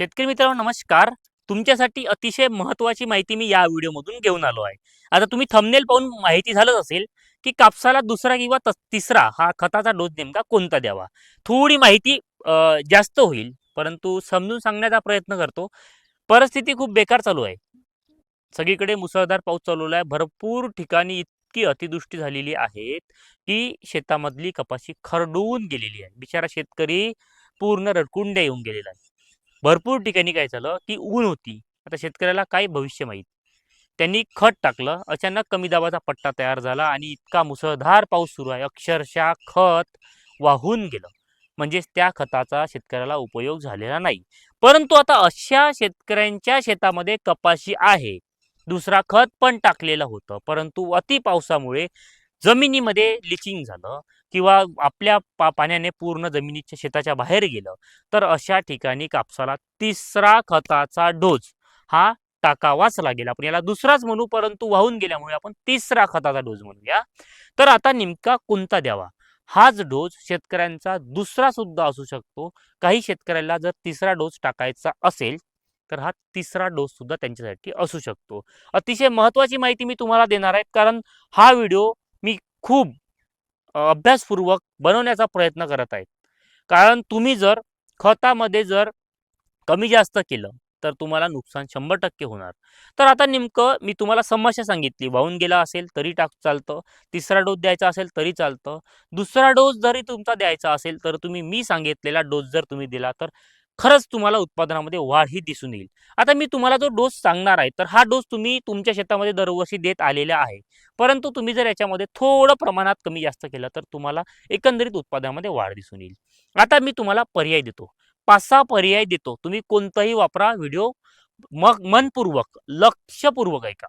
शेतकरी मित्रांनो नमस्कार. तुमच्यासाठी अतिशय महत्वाची माहिती मी या व्हिडिओमधून घेऊन आलो आहे. आता तुम्ही थंबनेल पाहून माहिती झालंच असेल की कापसाला दुसरा किंवा तिसरा हा खताचा डोस नेमका कोणता द्यावा? थोडी माहिती जास्त होईल परंतु समजून सांगण्याचा प्रयत्न करतो. परिस्थिती खूप बेकार चालू आहे. सगळीकडे मुसळधार पाऊस चालू आहे. भरपूर ठिकाणी इतकी अतिदृष्टी झालेली आहे की शेतामधली कपाशी खरडून गेलेली आहे. बिचारा शेतकरी पूर्ण रडकुंड्या येऊन गेलेला आहे. भरपूर ठिकाणी काय झालं की ऊन होती. आता शेतकऱ्याला काय भविष्य माहीत? त्यांनी खत टाकलं अचानक कमी दाबाचा पट्टा तयार झाला आणि इतका मुसळधार पाऊस सुरू आहे. अक्षरशः खत वाहून गेलं. म्हणजेच त्या खताचा शेतकऱ्याला उपयोग झालेला नाही. परंतु आता अशा शेतकऱ्यांच्या शेतामध्ये कपाशी आहे. दुसरा खत पण टाकलेलं होतं. परंतु अति पावसामुळे जमिनीमध्ये लिचिंग झालं किंवा आपल्या पा पाण्याने पूर्ण जमिनीच्या शेताच्या बाहेर गेलं तर अशा ठिकाणी कापसाला तिसरा खताचा डोस हा टाकावाच लागेल. आपण याला दुसराच म्हणू परंतु वाहून गेल्यामुळे आपण तिसरा खताचा डोस म्हणूया. तर आता नेमका कोणता द्यावा? हाच डोस शेतकऱ्यांचा दुसरा सुद्धा असू शकतो. काही शेतकऱ्याला जर तिसरा डोस टाकायचा असेल तर हा तिसरा डोस सुद्धा त्यांच्यासाठी असू शकतो. अतिशय महत्त्वाची माहिती मी तुम्हाला देणार आहे कारण हा व्हिडिओ खूप अभ्यासपूर्वक बनवण्याचा प्रयत्न करत आहेत. कारण तुम्ही जर खतामध्ये जर कमी जास्त केलं तर तुम्हाला नुकसान शंभर टक्के होणार. तर आता नेमकं मी तुम्हाला समस्या सांगितली. वाहून गेला असेल तरी टाक चालतं. तिसरा डोस द्यायचा असेल तरी चालतं. दुसरा डोस जरी तुमचा द्यायचा असेल तर तुम्ही मी सांगितलेला डोस जर तुम्ही दिला तर खरंच तुम्हाला उत्पादनामध्ये वाढ ही दिसून येईल. आता मी तुम्हाला जो डोस सांगणार आहे तर हा डोस तुम्ही तुमच्या शेतामध्ये दरवर्षी देत आलेला आहे. परंतु तुम्ही जर याच्यामध्ये थोडं प्रमाणात कमी जास्त केलं तर तुम्हाला एकंदरीत उत्पादनामध्ये वाढ दिसून येईल. आता मी तुम्हाला पर्याय देतो. पाच सहा पर्याय देतो. तुम्ही कोणताही वापरा व्हिडिओ मग मनपूर्वक लक्षपूर्वक ऐका.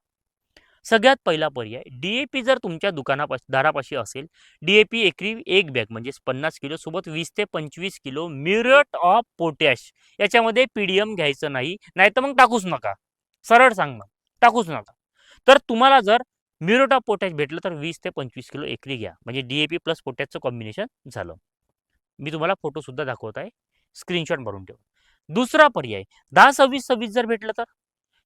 सगळ्यात पहिला पर्याय डीएपी जर तुमच्या दुकानापास दारापाशी असेल डीएपी एकरी एक बॅग म्हणजेच पन्नास किलो सोबत वीस ते पंचवीस किलो म्युरेट ऑफ पोटॅश याच्यामध्ये पीडीएम घ्यायचं नाही नाहीतर मग टाकूच नका. सरळ सांगणं टाकूच नका. तर तुम्हाला जर म्युरेट ऑफ पोटॅश भेटलं तर वीस ते पंचवीस किलो एकरी घ्या म्हणजे डीएपी प्लस पोटॅशचं कॉम्बिनेशन झालं. मी तुम्हाला फोटो सुद्धा दाखवत आहे स्क्रीनशॉट भरून ठेवा. दुसरा पर्याय दहा सव्वीस सव्वीस जर भेटलं तर?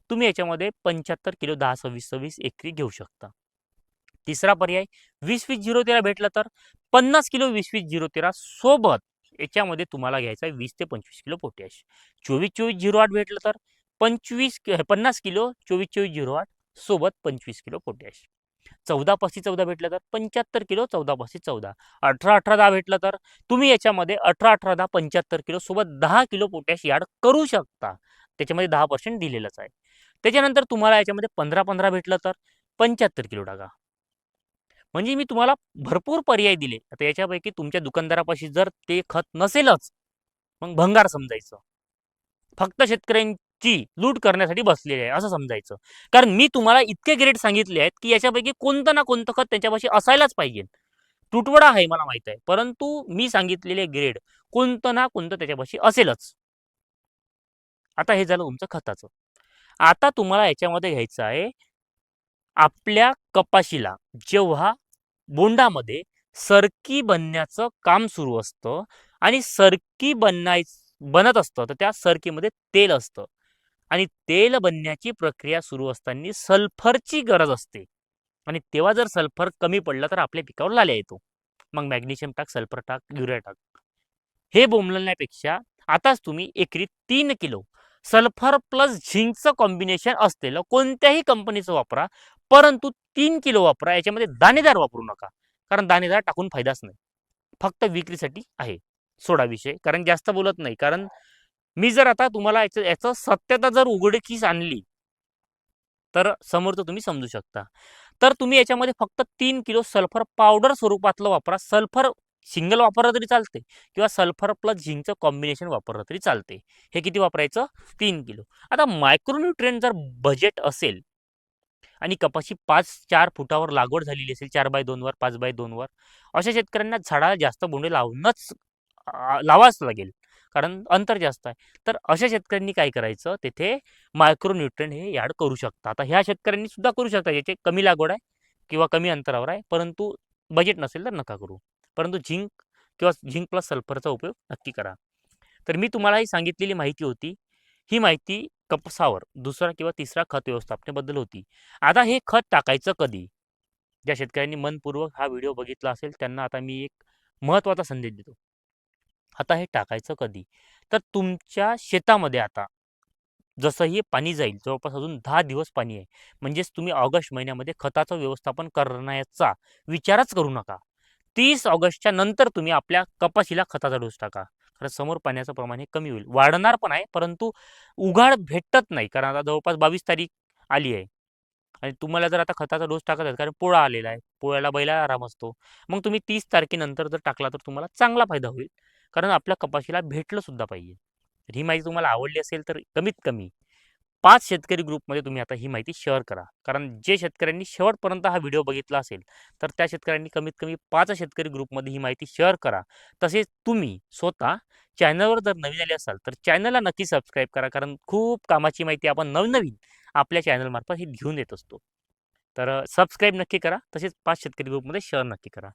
तुम्ही याच्यामध्ये पंच्याहत्तर किलो दहा सव्वीस सव्वीस एकरी घेऊ शकता. तिसरा पर्याय वीस वीस झिरो तेरा भेटलं तर पन्नास किलो वीस वीस झिरो तेरा सोबत याच्यामध्ये तुम्हाला घ्यायचा आहे वीस ते पंचवीस किलो पोटॅश. चोवीस चोवीस झिरो आठ भेटलं तर पंचवीस पन्नास किलो चोवीस चोवीस झिरो आठ सोबत पंचवीस किलो पोटॅश. चौदा पस्तीस चौदा भेटलं तर पंच्याहत्तर किलो चौदा पस्तीस चौदा. अठरा अठरा दहा भेटलं तर तुम्ही याच्यामध्ये अठरा अठरा दहा पंच्याहत्तर किलो सोबत दहा किलो पोटॅश याड करू शकता. त्याच्यामध्ये दहा पर्सेंट दिलेलंच आहे. त्याच्यानंतर तुम्हाला याच्यामध्ये पंधरा पंधरा भेटलं तर पंच्याहत्तर किलो टाका. म्हणजे मी तुम्हाला भरपूर पर्याय दिले. आता याच्यापैकी तुमच्या दुकानदारापाशी जर ते खत नसेलच मग भंगार समजायचं. फक्त शेतकऱ्यांची लूट करण्यासाठी बसलेले आहे असं समजायचं. कारण मी तुम्हाला इतके ग्रेड सांगितले आहेत की याच्यापैकी कोणतं ना कोणतं खत त्यांच्यापाशी असायलाच पाहिजे. तुटवडा आहे मला माहीत आहे परंतु मी सांगितलेले ग्रेड कोणतं ना कोणतं त्याच्यापाशी असेलच. आता हे झालं तुमचं खताचं. आता तुम्हाला याच्यामध्ये घ्यायचं आहे आपल्या कपाशीला जेव्हा बोंडामध्ये सरकी बनण्याचं काम सुरू असतं आणि सरकी बनाय बनत असतं तर त्या सरकीमध्ये तेल असतं आणि तेल बनण्याची प्रक्रिया सुरू असताना सल्फरची गरज असते आणि तेव्हा जर सल्फर कमी पडलं तर आपल्या पिकावर लाल्या येतो. मग मॅग्नेशियम टाक सल्फर टाक युरिया टाक. हे बोंबलण्यापेक्षा आताच तुम्ही एकरी तीन किलो सल्फर प्लस झिंकचं कॉम्बिनेशन असलेलं कोणत्याही कंपनीचं वापरा परंतु तीन किलो वापरा याच्यामध्ये दाणेदार वापरू नका. कारण दाणेदार टाकून फायदाच नाही. फक्त विक्रीसाठी आहे. सोडा विषय. कारण जास्त बोलत नाही. कारण मी जर आता तुम्हाला याचं याचं सत्यता जर उघडकीस आणली तर समोरचं तुम्ही समजू शकता. तर तुम्ही याच्यामध्ये फक्त तीन किलो सल्फर पावडर स्वरूपातलं वापरा. सल्फर सिंगल वापरलं तरी चालते किंवा सल्फर प्लस झिंकचं कॉम्बिनेशन वापरलं तरी चालते हे किती वापरायचं? तीन किलो. आता मायक्रोन्युट्रिएंट जर बजेट असेल आणि कपाशी पाच चार फुटावर लागवड झालेली असेल चार बाय दोनवर पाच बाय दोनवर अशा शेतकऱ्यांना झाडाला जास्त बोंडे लावणंच लावाच लागेल. कारण अंतर जास्त आहे. तर अशा शेतकऱ्यांनी काय करायचं? तेथे मायक्रोन्युट्रिएंट हे ॲड करू शकता. आता ह्या शेतकऱ्यांनी सुद्धा करू शकता. याचे कमी लागवड आहे किंवा कमी अंतरावर आहे परंतु बजेट नसेल तर नका करू. परंतु झिंक किंवा झिंक प्लस सल्फरचा उपयोग नक्की करा. तर मी तुम्हाला ही सांगितलेली माहिती होती. ही माहिती कपसावर दुसरा किंवा तिसरा खत व्यवस्थापनेबद्दल होती. आता हे खत टाकायचं कधी? ज्या शेतकऱ्यांनी मनपूर्वक हा व्हिडिओ बघितला असेल त्यांना आता मी एक महत्त्वाचा संदेश देतो. आता हे टाकायचं कधी? तर तुमच्या शेतामध्ये आता. जसं हे पाणी जाईल जवळपास अजून दहा दिवस पाणी आहे. म्हणजेच तुम्ही ऑगस्ट महिन्यामध्ये खताचं व्यवस्थापन करण्याचा विचारच करू नका. तीस ऑगस्टच्या नंतर तुम्ही आपल्या कपाशीला खताचा डोस टाका. कारण समोर पाण्याचं प्रमाण हे कमी होईल. वाढणार पण आहे परंतु उघाड भेटत नाही. कारण आता जवळपास बावीस तारीख आली आहे. आणि तुम्हाला जर आता खताचा डोस टाकत आहे कारण पोळा आलेला आहे. पोळ्याला बैला आराम असतो. मग तुम्ही तीस तारखेनंतर जर टाकला तर तुम्हाला चांगला फायदा होईल. कारण आपल्या कपाशीला भेटलं सुद्धा पाहिजे ही माहिती तुम्हाला आवडली असेल तर कमीत कमी पाच शेतकरी ग्रुपमध्ये तुम्ही आता ही माहिती शेअर करा. कारण जे शेतकऱ्यांनी शेवटपर्यंत हा व्हिडिओ बघितला असेल तर त्या शेतकऱ्यांनी कमीत कमी पाच शेतकरी ग्रुपमध्ये ही माहिती शेअर करा. तसेच तुम्ही स्वतः चॅनलवर जर नवीन आले असाल तर चॅनलला नक्की सबस्क्राईब करा. कारण खूप कामाची माहिती आपण नवनवीन आपल्या चॅनलमार्फत ही घेऊन येत असतो. तर सबस्क्राईब नक्की करा. तसेच पाच शेतकरी ग्रुपमध्ये शेअर नक्की करा.